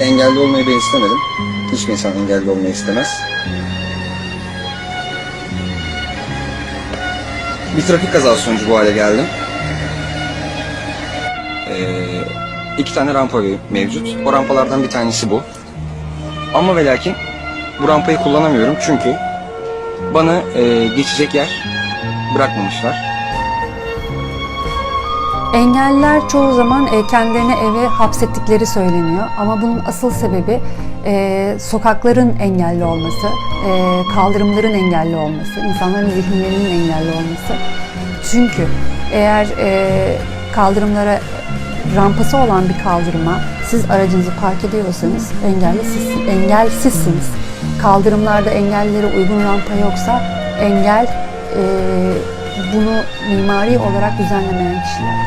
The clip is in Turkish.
Engelli olmayı ben istemedim. Hiçbir insan engelli olmayı istemez. Bir trafik kazası sonucu bu hale geldim. Ee, iki tane rampa mevcut. O rampalardan bir tanesi bu. Ama ve lakin bu rampayı kullanamıyorum çünkü bana e, geçecek yer bırakmamışlar. Engelliler çoğu zaman e, kendilerini eve hapsettikleri söyleniyor. Ama bunun asıl sebebi e, sokakların engelli olması, e, kaldırımların engelli olması, insanların zihinlerinin engelli olması. Çünkü eğer e, kaldırımlara rampası olan bir kaldırıma siz aracınızı park ediyorsanız engelli siz, engelsizsiniz. Kaldırımlarda engellilere uygun rampa yoksa engel e, bunu mimari olarak düzenlemeyen kişiler.